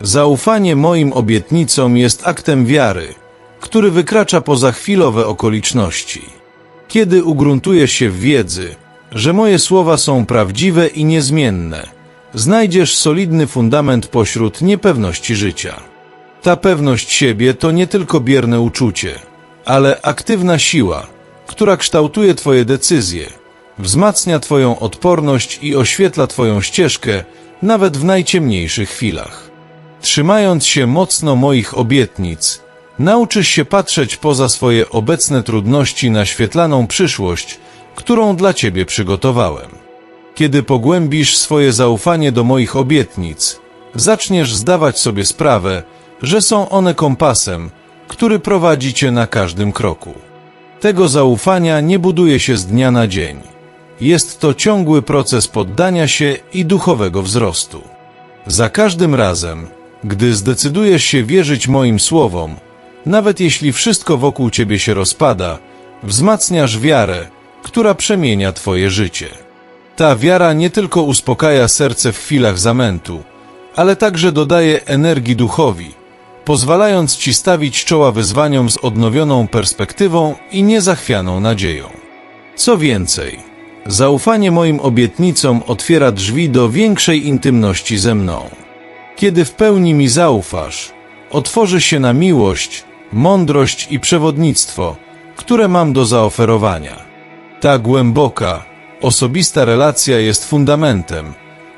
Zaufanie moim obietnicom jest aktem wiary, który wykracza poza chwilowe okoliczności. Kiedy ugruntujesz się w wiedzy, że moje słowa są prawdziwe i niezmienne, znajdziesz solidny fundament pośród niepewności życia. Ta pewność siebie to nie tylko bierne uczucie, ale aktywna siła, która kształtuje Twoje decyzje, wzmacnia Twoją odporność i oświetla Twoją ścieżkę nawet w najciemniejszych chwilach. Trzymając się mocno moich obietnic, nauczysz się patrzeć poza swoje obecne trudności na świetlaną przyszłość, którą dla Ciebie przygotowałem. Kiedy pogłębisz swoje zaufanie do moich obietnic, zaczniesz zdawać sobie sprawę, że są one kompasem, który prowadzi Cię na każdym kroku. Tego zaufania nie buduje się z dnia na dzień. Jest to ciągły proces poddania się i duchowego wzrostu. Za każdym razem, gdy zdecydujesz się wierzyć moim słowom, nawet jeśli wszystko wokół ciebie się rozpada, wzmacniasz wiarę, która przemienia twoje życie. Ta wiara nie tylko uspokaja serce w chwilach zamętu, ale także dodaje energii duchowi, pozwalając ci stawić czoła wyzwaniom z odnowioną perspektywą i niezachwianą nadzieją. Co więcej, zaufanie moim obietnicom otwiera drzwi do większej intymności ze mną. Kiedy w pełni mi zaufasz, otworzy się na miłość, mądrość i przewodnictwo, które mam do zaoferowania. Ta głęboka, osobista relacja jest fundamentem,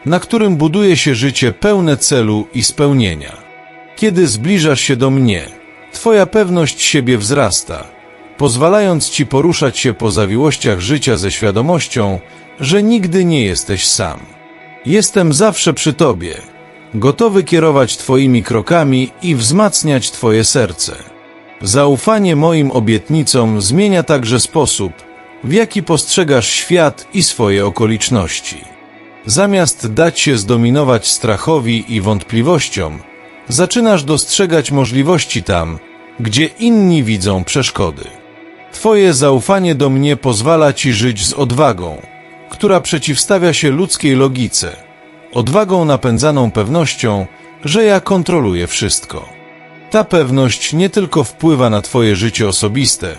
na którym buduje się życie pełne celu i spełnienia. Kiedy zbliżasz się do mnie, Twoja pewność siebie wzrasta, pozwalając Ci poruszać się po zawiłościach życia ze świadomością, że nigdy nie jesteś sam. Jestem zawsze przy Tobie, gotowy kierować Twoimi krokami i wzmacniać Twoje serce. Zaufanie moim obietnicom zmienia także sposób, w jaki postrzegasz świat i swoje okoliczności. Zamiast dać się zdominować strachowi i wątpliwościom, zaczynasz dostrzegać możliwości tam, gdzie inni widzą przeszkody. Twoje zaufanie do mnie pozwala ci żyć z odwagą, która przeciwstawia się ludzkiej logice, odwagą napędzaną pewnością, że ja kontroluję wszystko. Ta pewność nie tylko wpływa na Twoje życie osobiste,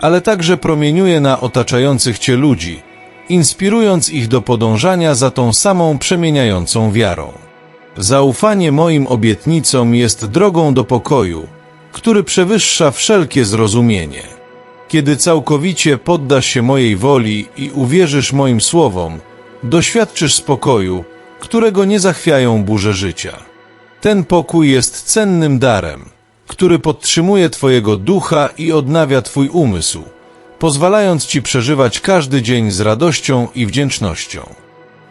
ale także promieniuje na otaczających Cię ludzi, inspirując ich do podążania za tą samą przemieniającą wiarą. Zaufanie moim obietnicom jest drogą do pokoju, który przewyższa wszelkie zrozumienie. Kiedy całkowicie poddasz się mojej woli i uwierzysz moim słowom, doświadczysz spokoju, którego nie zachwiają burze życia. Ten pokój jest cennym darem, który podtrzymuje Twojego ducha i odnawia Twój umysł, pozwalając Ci przeżywać każdy dzień z radością i wdzięcznością.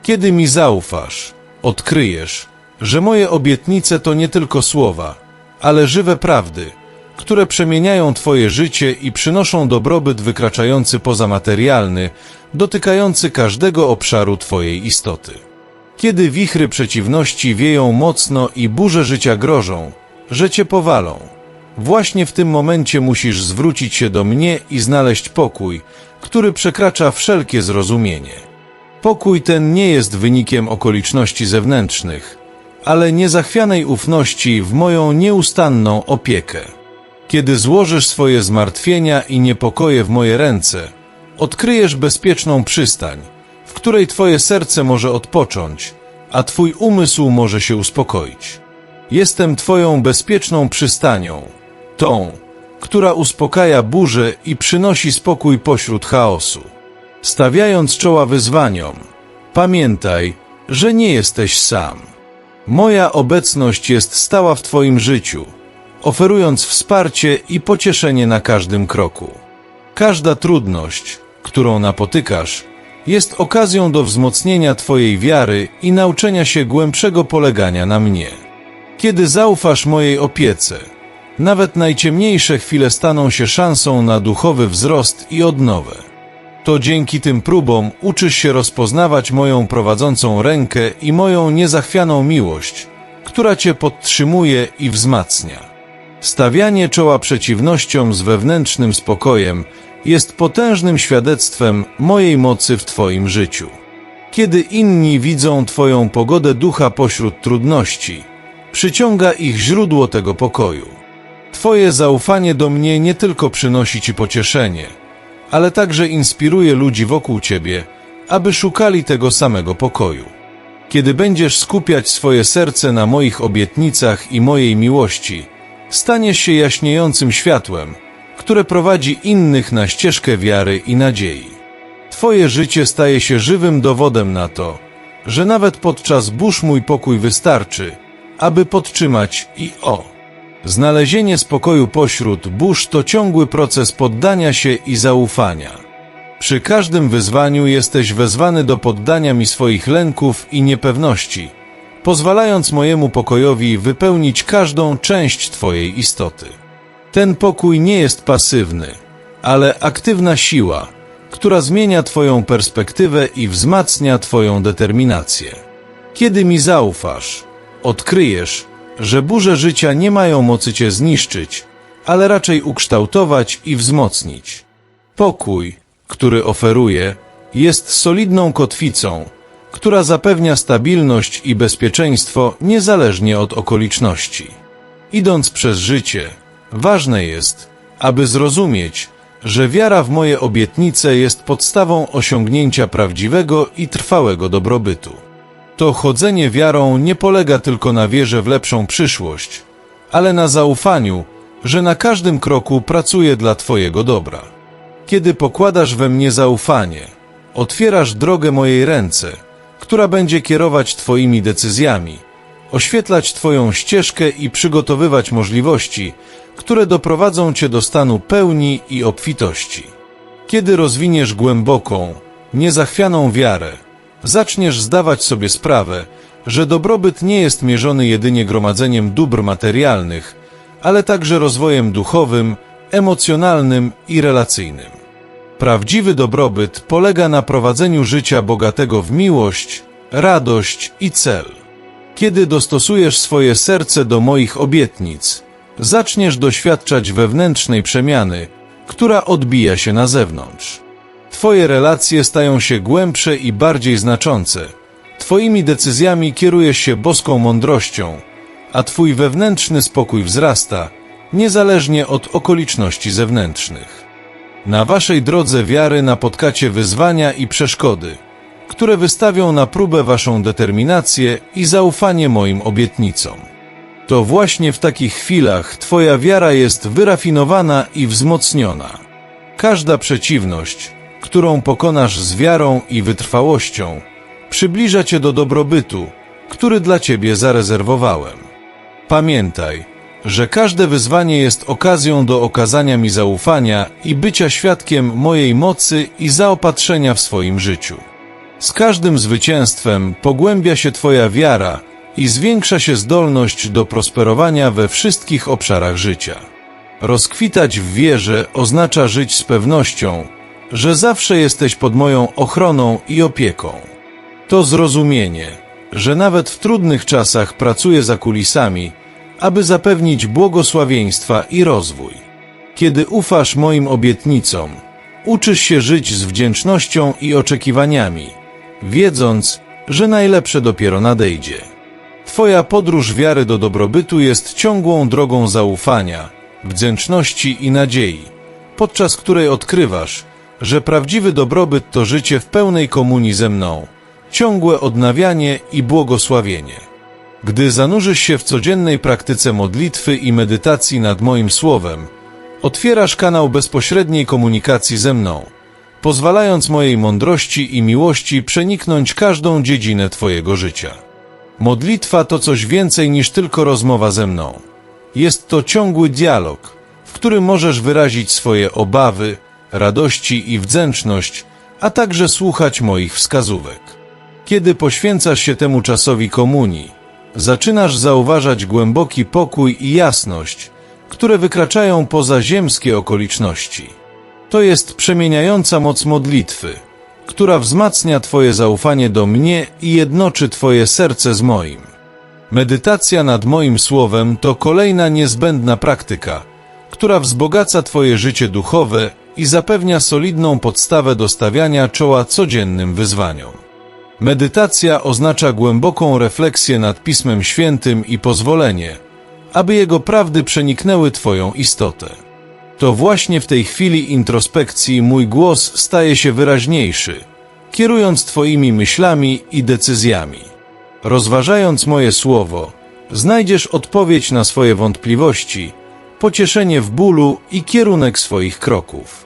Kiedy mi zaufasz, odkryjesz, że moje obietnice to nie tylko słowa, ale żywe prawdy, które przemieniają Twoje życie i przynoszą dobrobyt wykraczający poza materialny, dotykający każdego obszaru Twojej istoty. Kiedy wichry przeciwności wieją mocno i burze życia grożą, że Cię powalą, właśnie w tym momencie musisz zwrócić się do mnie i znaleźć pokój, który przekracza wszelkie zrozumienie. Pokój ten nie jest wynikiem okoliczności zewnętrznych, ale niezachwianej ufności w moją nieustanną opiekę. Kiedy złożysz swoje zmartwienia i niepokoje w moje ręce, odkryjesz bezpieczną przystań, której Twoje serce może odpocząć, a Twój umysł może się uspokoić. Jestem Twoją bezpieczną przystanią, tą, która uspokaja burzę i przynosi spokój pośród chaosu. Stawiając czoła wyzwaniom, pamiętaj, że nie jesteś sam. Moja obecność jest stała w Twoim życiu, oferując wsparcie i pocieszenie na każdym kroku. Każda trudność, którą napotykasz, jest okazją do wzmocnienia Twojej wiary i nauczenia się głębszego polegania na mnie. Kiedy zaufasz mojej opiece, nawet najciemniejsze chwile staną się szansą na duchowy wzrost i odnowę. To dzięki tym próbom uczysz się rozpoznawać moją prowadzącą rękę i moją niezachwianą miłość, która Cię podtrzymuje i wzmacnia. Stawianie czoła przeciwnościom z wewnętrznym spokojem jest potężnym świadectwem mojej mocy w Twoim życiu. Kiedy inni widzą Twoją pogodę ducha pośród trudności, przyciąga ich źródło tego pokoju. Twoje zaufanie do mnie nie tylko przynosi Ci pocieszenie, ale także inspiruje ludzi wokół Ciebie, aby szukali tego samego pokoju. Kiedy będziesz skupiać swoje serce na moich obietnicach i mojej miłości, staniesz się jaśniejącym światłem, które prowadzi innych na ścieżkę wiary i nadziei. Twoje życie staje się żywym dowodem na to, że nawet podczas burz mój pokój wystarczy, aby podtrzymać i o. Znalezienie spokoju pośród burz to ciągły proces poddania się i zaufania. Przy każdym wyzwaniu jesteś wezwany do poddania mi swoich lęków i niepewności, pozwalając mojemu pokojowi wypełnić każdą część Twojej istoty. Ten pokój nie jest pasywny, ale aktywna siła, która zmienia Twoją perspektywę i wzmacnia Twoją determinację. Kiedy mi zaufasz, odkryjesz, że burze życia nie mają mocy Cię zniszczyć, ale raczej ukształtować i wzmocnić. Pokój, który oferuję, jest solidną kotwicą, która zapewnia stabilność i bezpieczeństwo niezależnie od okoliczności. Idąc przez życie, ważne jest, aby zrozumieć, że wiara w moje obietnice jest podstawą osiągnięcia prawdziwego i trwałego dobrobytu. To chodzenie wiarą nie polega tylko na wierze w lepszą przyszłość, ale na zaufaniu, że na każdym kroku pracuję dla Twojego dobra. Kiedy pokładasz we mnie zaufanie, otwierasz drogę mojej ręce, która będzie kierować Twoimi decyzjami, oświetlać Twoją ścieżkę i przygotowywać możliwości, które doprowadzą Cię do stanu pełni i obfitości. Kiedy rozwiniesz głęboką, niezachwianą wiarę, zaczniesz zdawać sobie sprawę, że dobrobyt nie jest mierzony jedynie gromadzeniem dóbr materialnych, ale także rozwojem duchowym, emocjonalnym i relacyjnym. Prawdziwy dobrobyt polega na prowadzeniu życia bogatego w miłość, radość i cel. Kiedy dostosujesz swoje serce do moich obietnic, zaczniesz doświadczać wewnętrznej przemiany, która odbija się na zewnątrz. Twoje relacje stają się głębsze i bardziej znaczące. Twoimi decyzjami kierujesz się boską mądrością, a Twój wewnętrzny spokój wzrasta, niezależnie od okoliczności zewnętrznych. Na Waszej drodze wiary napotkacie wyzwania i przeszkody, które wystawią na próbę Waszą determinację i zaufanie moim obietnicom. To właśnie w takich chwilach Twoja wiara jest wyrafinowana i wzmocniona. Każda przeciwność, którą pokonasz z wiarą i wytrwałością, przybliża Cię do dobrobytu, który dla Ciebie zarezerwowałem. Pamiętaj, że każde wyzwanie jest okazją do okazania mi zaufania i bycia świadkiem mojej mocy i zaopatrzenia w swoim życiu. Z każdym zwycięstwem pogłębia się Twoja wiara i zwiększa się zdolność do prosperowania we wszystkich obszarach życia. Rozkwitać w wierze oznacza żyć z pewnością, że zawsze jesteś pod moją ochroną i opieką. To zrozumienie, że nawet w trudnych czasach pracuję za kulisami, aby zapewnić błogosławieństwa i rozwój. Kiedy ufasz moim obietnicom, uczysz się żyć z wdzięcznością i oczekiwaniami, wiedząc, że najlepsze dopiero nadejdzie. Twoja podróż wiary do dobrobytu jest ciągłą drogą zaufania, wdzięczności i nadziei, podczas której odkrywasz, że prawdziwy dobrobyt to życie w pełnej komunii ze mną, ciągłe odnawianie i błogosławienie. Gdy zanurzysz się w codziennej praktyce modlitwy i medytacji nad moim słowem, otwierasz kanał bezpośredniej komunikacji ze mną, pozwalając mojej mądrości i miłości przeniknąć każdą dziedzinę Twojego życia. Modlitwa to coś więcej niż tylko rozmowa ze mną. Jest to ciągły dialog, w którym możesz wyrazić swoje obawy, radości i wdzięczność, a także słuchać moich wskazówek. Kiedy poświęcasz się temu czasowi komunii, zaczynasz zauważać głęboki pokój i jasność, które wykraczają poza ziemskie okoliczności. To jest przemieniająca moc modlitwy, która wzmacnia Twoje zaufanie do mnie i jednoczy Twoje serce z moim. Medytacja nad moim słowem to kolejna niezbędna praktyka, która wzbogaca Twoje życie duchowe i zapewnia solidną podstawę do stawiania czoła codziennym wyzwaniom. Medytacja oznacza głęboką refleksję nad Pismem Świętym i pozwolenie, aby jego prawdy przeniknęły Twoją istotę. To właśnie w tej chwili introspekcji mój głos staje się wyraźniejszy, kierując Twoimi myślami i decyzjami. Rozważając moje słowo, znajdziesz odpowiedź na swoje wątpliwości, pocieszenie w bólu i kierunek swoich kroków.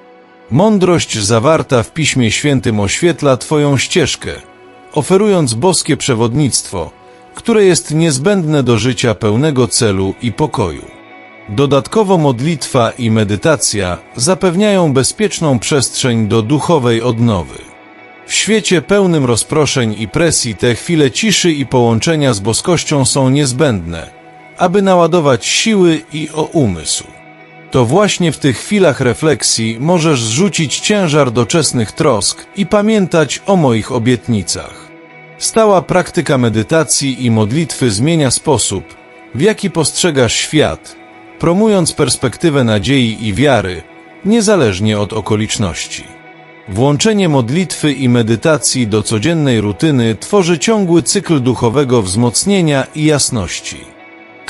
Mądrość zawarta w Piśmie Świętym oświetla Twoją ścieżkę, oferując boskie przewodnictwo, które jest niezbędne do życia pełnego celu i pokoju. Dodatkowo modlitwa i medytacja zapewniają bezpieczną przestrzeń do duchowej odnowy. W świecie pełnym rozproszeń i presji te chwile ciszy i połączenia z boskością są niezbędne, aby naładować siły i o umysł. To właśnie w tych chwilach refleksji możesz zrzucić ciężar doczesnych trosk i pamiętać o moich obietnicach. Stała praktyka medytacji i modlitwy zmienia sposób, w jaki postrzegasz świat, promując perspektywę nadziei i wiary, niezależnie od okoliczności. Włączenie modlitwy i medytacji do codziennej rutyny tworzy ciągły cykl duchowego wzmocnienia i jasności.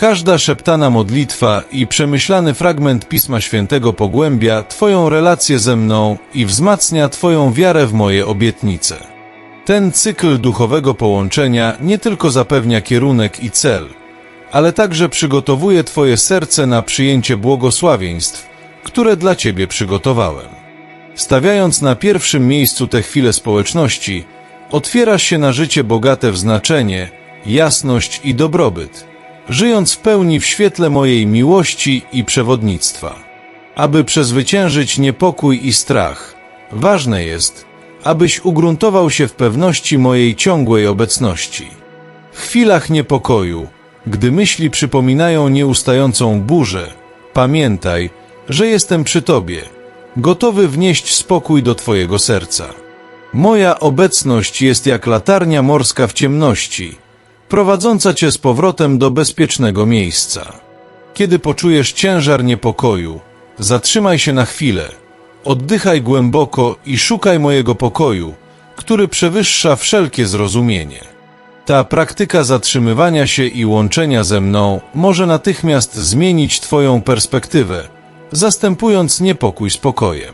Każda szeptana modlitwa i przemyślany fragment Pisma Świętego pogłębia Twoją relację ze mną i wzmacnia Twoją wiarę w moje obietnice. Ten cykl duchowego połączenia nie tylko zapewnia kierunek i cel, ale także przygotowuje Twoje serce na przyjęcie błogosławieństw, które dla Ciebie przygotowałem. Stawiając na pierwszym miejscu te chwile społeczności, otwierasz się na życie bogate w znaczenie, jasność i dobrobyt, żyjąc w pełni w świetle mojej miłości i przewodnictwa. Aby przezwyciężyć niepokój i strach, ważne jest, abyś ugruntował się w pewności mojej ciągłej obecności. W chwilach niepokoju, gdy myśli przypominają nieustającą burzę, pamiętaj, że jestem przy Tobie, gotowy wnieść spokój do Twojego serca. Moja obecność jest jak latarnia morska w ciemności, prowadząca Cię z powrotem do bezpiecznego miejsca. Kiedy poczujesz ciężar niepokoju, zatrzymaj się na chwilę, oddychaj głęboko i szukaj mojego pokoju, który przewyższa wszelkie zrozumienie. Ta praktyka zatrzymywania się i łączenia ze mną może natychmiast zmienić Twoją perspektywę, zastępując niepokój spokojem.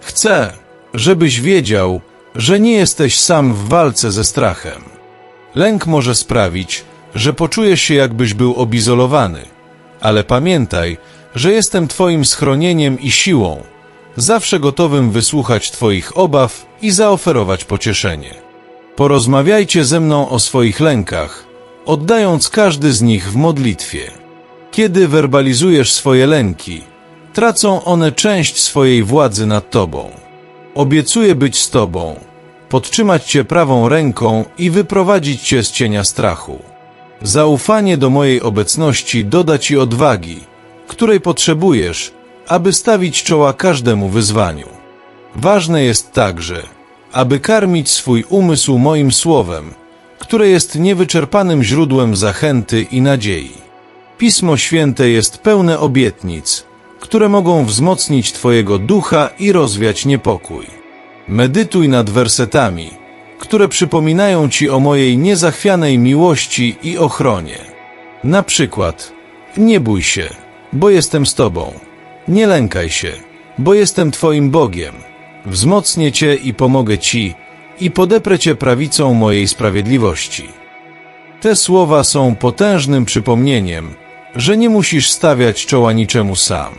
Chcę, żebyś wiedział, że nie jesteś sam w walce ze strachem. Lęk może sprawić, że poczujesz się jakbyś był obizolowany, ale pamiętaj, że jestem Twoim schronieniem i siłą, zawsze gotowym wysłuchać Twoich obaw i zaoferować pocieszenie. Porozmawiajcie ze mną o swoich lękach, oddając każdy z nich w modlitwie. Kiedy werbalizujesz swoje lęki, tracą one część swojej władzy nad Tobą. Obiecuję być z Tobą, podtrzymać Cię prawą ręką i wyprowadzić Cię z cienia strachu. Zaufanie do mojej obecności doda Ci odwagi, której potrzebujesz, aby stawić czoła każdemu wyzwaniu. Ważne jest także, aby karmić swój umysł moim słowem, które jest niewyczerpanym źródłem zachęty i nadziei. Pismo Święte jest pełne obietnic, które mogą wzmocnić Twojego ducha i rozwiać niepokój. Medytuj nad wersetami, które przypominają Ci o mojej niezachwianej miłości i ochronie. Na przykład, nie bój się, bo jestem z Tobą. Nie lękaj się, bo jestem Twoim Bogiem. Wzmocnię Cię i pomogę Ci i podeprę Cię prawicą mojej sprawiedliwości. Te słowa są potężnym przypomnieniem, że nie musisz stawiać czoła niczemu sam.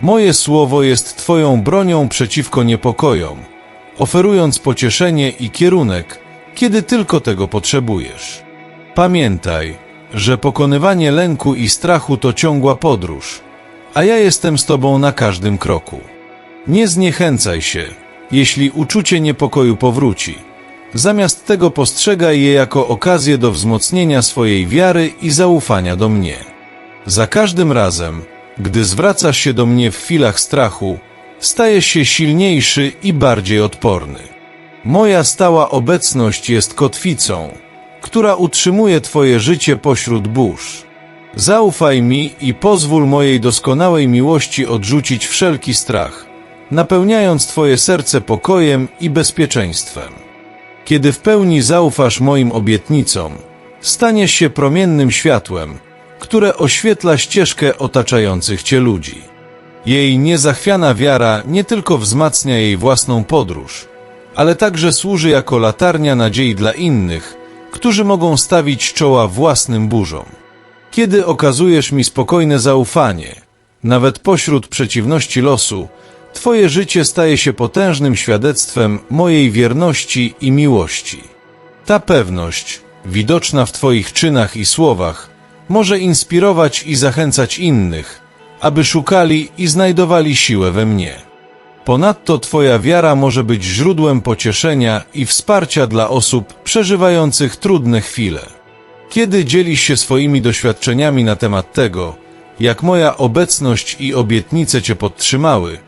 Moje słowo jest Twoją bronią przeciwko niepokojom, oferując pocieszenie i kierunek, kiedy tylko tego potrzebujesz. Pamiętaj, że pokonywanie lęku i strachu to ciągła podróż, a ja jestem z Tobą na każdym kroku. Nie zniechęcaj się, jeśli uczucie niepokoju powróci. Zamiast tego postrzegaj je jako okazję do wzmocnienia swojej wiary i zaufania do mnie. Za każdym razem, gdy zwracasz się do mnie w chwilach strachu, stajesz się silniejszy i bardziej odporny. Moja stała obecność jest kotwicą, która utrzymuje Twoje życie pośród burz. Zaufaj mi i pozwól mojej doskonałej miłości odrzucić wszelki strach, napełniając Twoje serce pokojem i bezpieczeństwem. Kiedy w pełni zaufasz moim obietnicom, staniesz się promiennym światłem, które oświetla ścieżkę otaczających cię ludzi. Jej niezachwiana wiara nie tylko wzmacnia jej własną podróż, ale także służy jako latarnia nadziei dla innych, którzy mogą stawić czoła własnym burzom. Kiedy okazujesz mi spokojne zaufanie, nawet pośród przeciwności losu, Twoje życie staje się potężnym świadectwem mojej wierności i miłości. Ta pewność, widoczna w Twoich czynach i słowach, może inspirować i zachęcać innych, aby szukali i znajdowali siłę we mnie. Ponadto Twoja wiara może być źródłem pocieszenia i wsparcia dla osób przeżywających trudne chwile. Kiedy dzielisz się swoimi doświadczeniami na temat tego, jak moja obecność i obietnice Cię podtrzymały,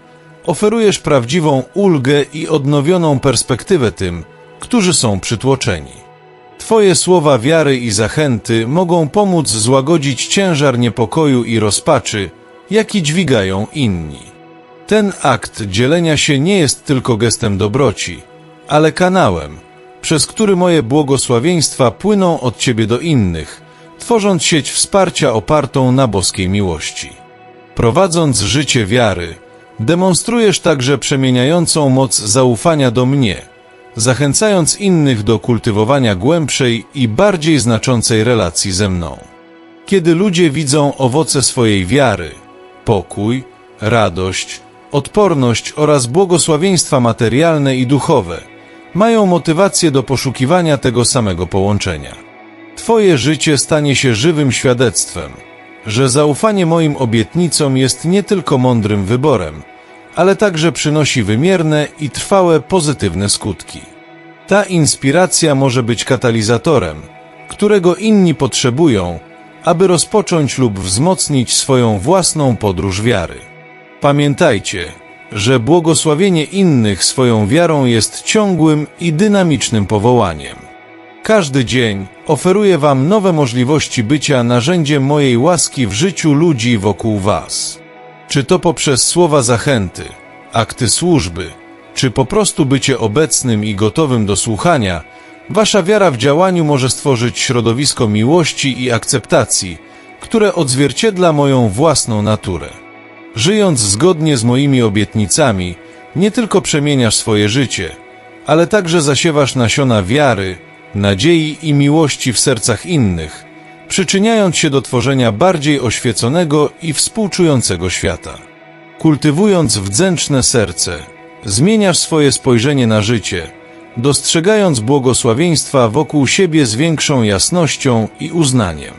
oferujesz prawdziwą ulgę i odnowioną perspektywę tym, którzy są przytłoczeni. Twoje słowa wiary i zachęty mogą pomóc złagodzić ciężar niepokoju i rozpaczy, jaki dźwigają inni. Ten akt dzielenia się nie jest tylko gestem dobroci, ale kanałem, przez który moje błogosławieństwa płyną od Ciebie do innych, tworząc sieć wsparcia opartą na boskiej miłości. Prowadząc życie wiary, demonstrujesz także przemieniającą moc zaufania do mnie, zachęcając innych do kultywowania głębszej i bardziej znaczącej relacji ze mną. Kiedy ludzie widzą owoce swojej wiary, pokój, radość, odporność oraz błogosławieństwa materialne i duchowe, mają motywację do poszukiwania tego samego połączenia. Twoje życie stanie się żywym świadectwem, że zaufanie moim obietnicom jest nie tylko mądrym wyborem, ale także przynosi wymierne i trwałe pozytywne skutki. Ta inspiracja może być katalizatorem, którego inni potrzebują, aby rozpocząć lub wzmocnić swoją własną podróż wiary. Pamiętajcie, że błogosławienie innych swoją wiarą jest ciągłym i dynamicznym powołaniem. Każdy dzień oferuje Wam nowe możliwości bycia narzędziem mojej łaski w życiu ludzi wokół Was. Czy to poprzez słowa zachęty, akty służby, czy po prostu bycie obecnym i gotowym do słuchania, Wasza wiara w działaniu może stworzyć środowisko miłości i akceptacji, które odzwierciedla moją własną naturę. Żyjąc zgodnie z moimi obietnicami, nie tylko przemieniasz swoje życie, ale także zasiewasz nasiona wiary, nadziei i miłości w sercach innych, przyczyniając się do tworzenia bardziej oświeconego i współczującego świata. Kultywując wdzięczne serce, zmieniasz swoje spojrzenie na życie, dostrzegając błogosławieństwa wokół siebie z większą jasnością i uznaniem.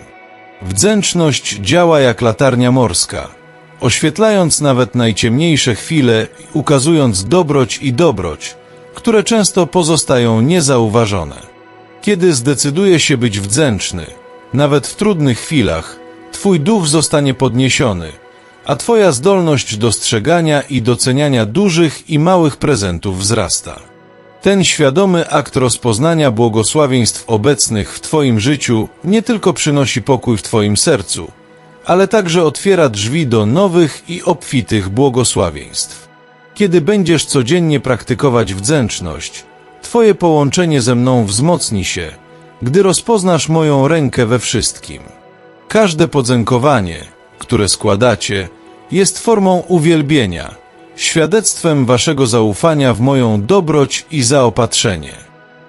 Wdzięczność działa jak latarnia morska, oświetlając nawet najciemniejsze chwile, ukazując dobroć i dobroć, które często pozostają niezauważone. Kiedy zdecyduje się być wdzięczny, nawet w trudnych chwilach, Twój duch zostanie podniesiony, a Twoja zdolność dostrzegania i doceniania dużych i małych prezentów wzrasta. Ten świadomy akt rozpoznania błogosławieństw obecnych w Twoim życiu nie tylko przynosi pokój w Twoim sercu, ale także otwiera drzwi do nowych i obfitych błogosławieństw. Kiedy będziesz codziennie praktykować wdzięczność, Twoje połączenie ze mną wzmocni się, gdy rozpoznasz moją rękę we wszystkim. Każde podziękowanie, które składacie, jest formą uwielbienia, świadectwem waszego zaufania w moją dobroć i zaopatrzenie.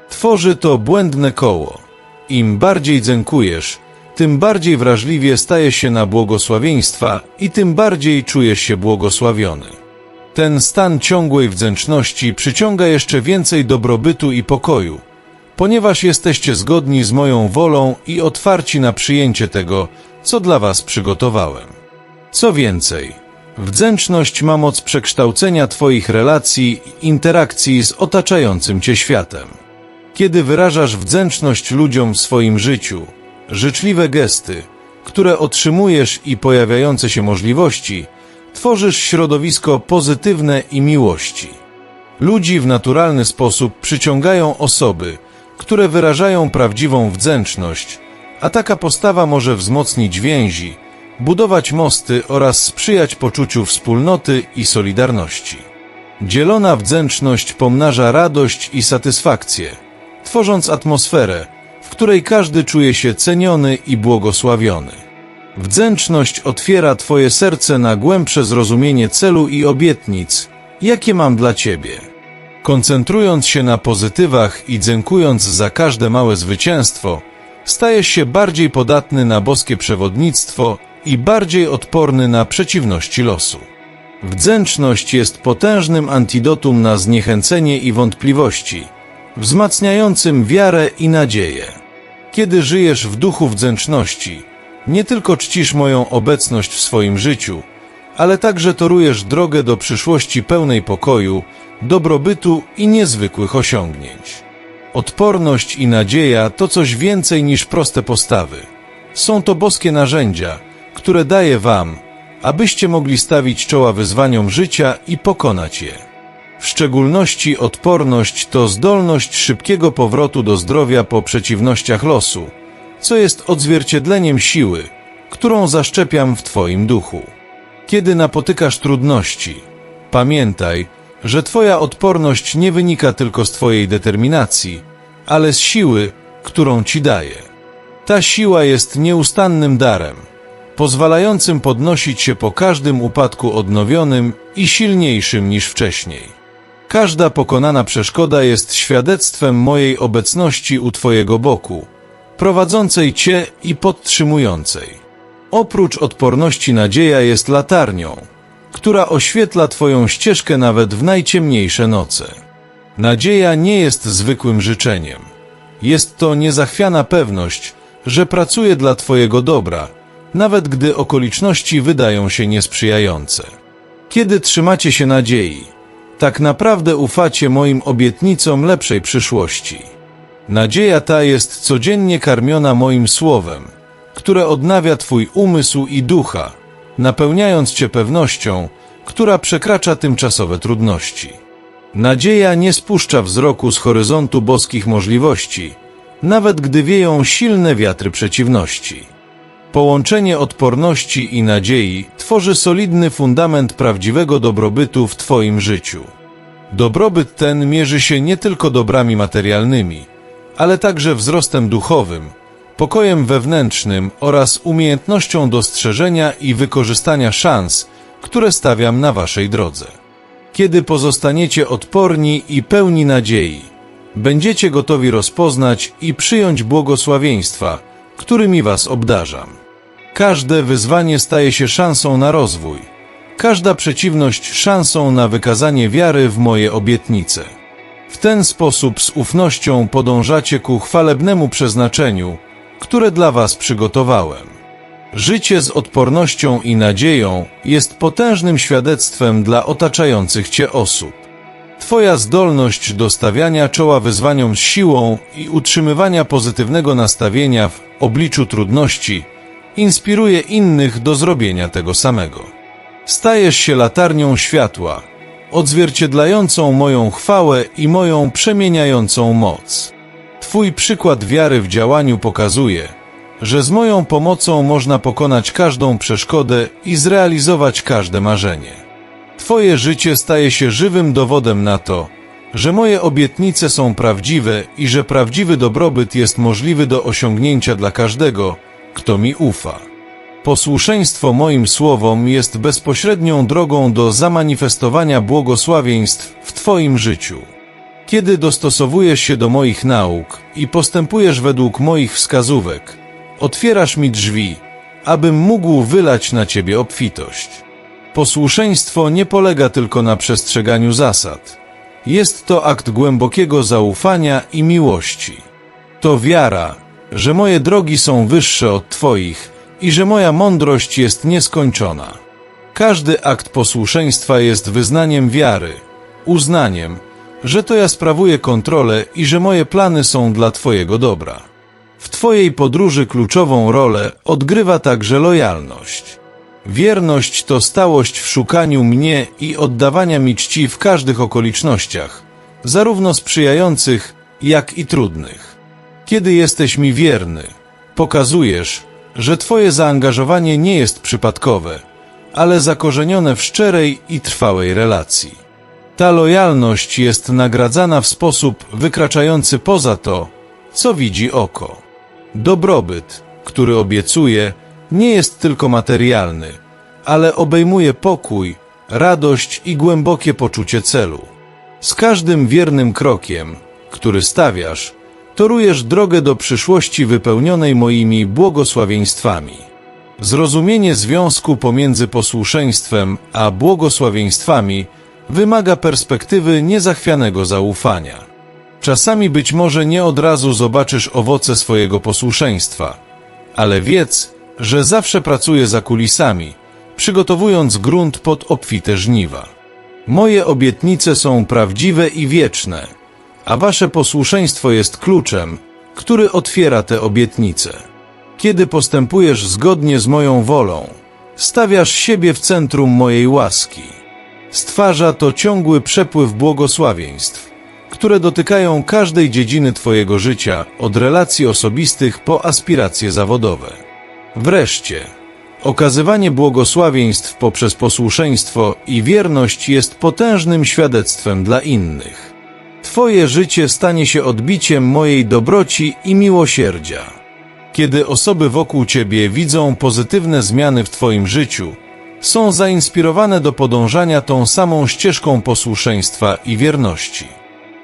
Tworzy to błędne koło. Im bardziej dziękujesz, tym bardziej wrażliwie stajesz się na błogosławieństwa i tym bardziej czujesz się błogosławiony. Ten stan ciągłej wdzięczności przyciąga jeszcze więcej dobrobytu i pokoju, ponieważ jesteście zgodni z moją wolą i otwarci na przyjęcie tego, co dla Was przygotowałem. Co więcej, wdzięczność ma moc przekształcenia Twoich relacji interakcji z otaczającym Cię światem. Kiedy wyrażasz wdzięczność ludziom w swoim życiu, życzliwe gesty, które otrzymujesz i pojawiające się możliwości, tworzysz środowisko pozytywne i miłości. Ludzi w naturalny sposób przyciągają osoby, które wyrażają prawdziwą wdzięczność, a taka postawa może wzmocnić więzi, budować mosty oraz sprzyjać poczuciu wspólnoty i solidarności. Dzielona wdzięczność pomnaża radość i satysfakcję, tworząc atmosferę, w której każdy czuje się ceniony i błogosławiony. Wdzięczność otwiera Twoje serce na głębsze zrozumienie celu i obietnic, jakie mam dla Ciebie. Koncentrując się na pozytywach i dziękując za każde małe zwycięstwo, stajesz się bardziej podatny na boskie przewodnictwo i bardziej odporny na przeciwności losu. Wdzięczność jest potężnym antidotum na zniechęcenie i wątpliwości, wzmacniającym wiarę i nadzieję. Kiedy żyjesz w duchu wdzięczności, nie tylko czcisz moją obecność w swoim życiu, ale także torujesz drogę do przyszłości pełnej pokoju, dobrobytu i niezwykłych osiągnięć. Odporność i nadzieja to coś więcej niż proste postawy. Są to boskie narzędzia, które daję Wam, abyście mogli stawić czoła wyzwaniom życia i pokonać je. W szczególności odporność to zdolność szybkiego powrotu do zdrowia po przeciwnościach losu, co jest odzwierciedleniem siły, którą zaszczepiam w Twoim duchu. Kiedy napotykasz trudności, pamiętaj, że Twoja odporność nie wynika tylko z Twojej determinacji, ale z siły, którą Ci daje. Ta siła jest nieustannym darem, pozwalającym podnosić się po każdym upadku odnowionym i silniejszym niż wcześniej. Każda pokonana przeszkoda jest świadectwem mojej obecności u Twojego boku, prowadzącej Cię i podtrzymującej. Oprócz odporności nadzieja jest latarnią, która oświetla Twoją ścieżkę nawet w najciemniejsze noce. Nadzieja nie jest zwykłym życzeniem. Jest to niezachwiana pewność, że pracuje dla Twojego dobra, nawet gdy okoliczności wydają się niesprzyjające. Kiedy trzymacie się nadziei, tak naprawdę ufacie moim obietnicom lepszej przyszłości. Nadzieja ta jest codziennie karmiona moim słowem, które odnawia Twój umysł i ducha, napełniając Cię pewnością, która przekracza tymczasowe trudności. Nadzieja nie spuszcza wzroku z horyzontu boskich możliwości, nawet gdy wieją silne wiatry przeciwności. Połączenie odporności i nadziei tworzy solidny fundament prawdziwego dobrobytu w Twoim życiu. Dobrobyt ten mierzy się nie tylko dobrami materialnymi, ale także wzrostem duchowym, pokojem wewnętrznym oraz umiejętnością dostrzeżenia i wykorzystania szans, które stawiam na Waszej drodze. Kiedy pozostaniecie odporni i pełni nadziei, będziecie gotowi rozpoznać i przyjąć błogosławieństwa, którymi Was obdarzam. Każde wyzwanie staje się szansą na rozwój, każda przeciwność szansą na wykazanie wiary w moje obietnice. W ten sposób z ufnością podążacie ku chwalebnemu przeznaczeniu, które dla Was przygotowałem. Życie z odpornością i nadzieją jest potężnym świadectwem dla otaczających Cię osób. Twoja zdolność do stawiania czoła wyzwaniom z siłą i utrzymywania pozytywnego nastawienia w obliczu trudności inspiruje innych do zrobienia tego samego. Stajesz się latarnią światła, odzwierciedlającą moją chwałę i moją przemieniającą moc. Twój przykład wiary w działaniu pokazuje, że z moją pomocą można pokonać każdą przeszkodę i zrealizować każde marzenie. Twoje życie staje się żywym dowodem na to, że moje obietnice są prawdziwe i że prawdziwy dobrobyt jest możliwy do osiągnięcia dla każdego, kto mi ufa. Posłuszeństwo moim słowom jest bezpośrednią drogą do zamanifestowania błogosławieństw w Twoim życiu. Kiedy dostosowujesz się do moich nauk i postępujesz według moich wskazówek, otwierasz mi drzwi, abym mógł wylać na Ciebie obfitość. Posłuszeństwo nie polega tylko na przestrzeganiu zasad. Jest to akt głębokiego zaufania i miłości. To wiara, że moje drogi są wyższe od Twoich i że moja mądrość jest nieskończona. Każdy akt posłuszeństwa jest wyznaniem wiary, uznaniem, że to ja sprawuję kontrolę i że moje plany są dla Twojego dobra. W Twojej podróży kluczową rolę odgrywa także lojalność. Wierność to stałość w szukaniu mnie i oddawania mi czci w każdych okolicznościach, zarówno sprzyjających, jak i trudnych. Kiedy jesteś mi wierny, pokazujesz, że Twoje zaangażowanie nie jest przypadkowe, ale zakorzenione w szczerej i trwałej relacji. Ta lojalność jest nagradzana w sposób wykraczający poza to, co widzi oko. Dobrobyt, który obiecuje, nie jest tylko materialny, ale obejmuje pokój, radość i głębokie poczucie celu. Z każdym wiernym krokiem, który stawiasz, torujesz drogę do przyszłości wypełnionej moimi błogosławieństwami. Zrozumienie związku pomiędzy posłuszeństwem a błogosławieństwami wymaga perspektywy niezachwianego zaufania. Czasami być może nie od razu zobaczysz owoce swojego posłuszeństwa, ale wiedz, że zawsze pracuję za kulisami, przygotowując grunt pod obfite żniwa. Moje obietnice są prawdziwe i wieczne, a wasze posłuszeństwo jest kluczem, który otwiera te obietnice. Kiedy postępujesz zgodnie z moją wolą, stawiasz siebie w centrum mojej łaski. Stwarza to ciągły przepływ błogosławieństw, które dotykają każdej dziedziny Twojego życia, od relacji osobistych po aspiracje zawodowe. Wreszcie, okazywanie błogosławieństw poprzez posłuszeństwo i wierność jest potężnym świadectwem dla innych. Twoje życie stanie się odbiciem mojej dobroci i miłosierdzia. Kiedy osoby wokół Ciebie widzą pozytywne zmiany w Twoim życiu, są zainspirowane do podążania tą samą ścieżką posłuszeństwa i wierności.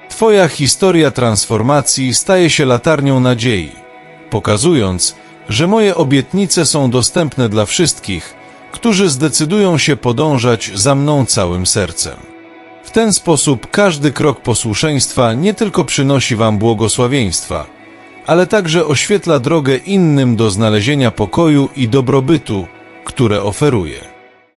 Twoja historia transformacji staje się latarnią nadziei, pokazując, że moje obietnice są dostępne dla wszystkich, którzy zdecydują się podążać za mną całym sercem. W ten sposób każdy krok posłuszeństwa nie tylko przynosi Wam błogosławieństwa, ale także oświetla drogę innym do znalezienia pokoju i dobrobytu, które oferuje.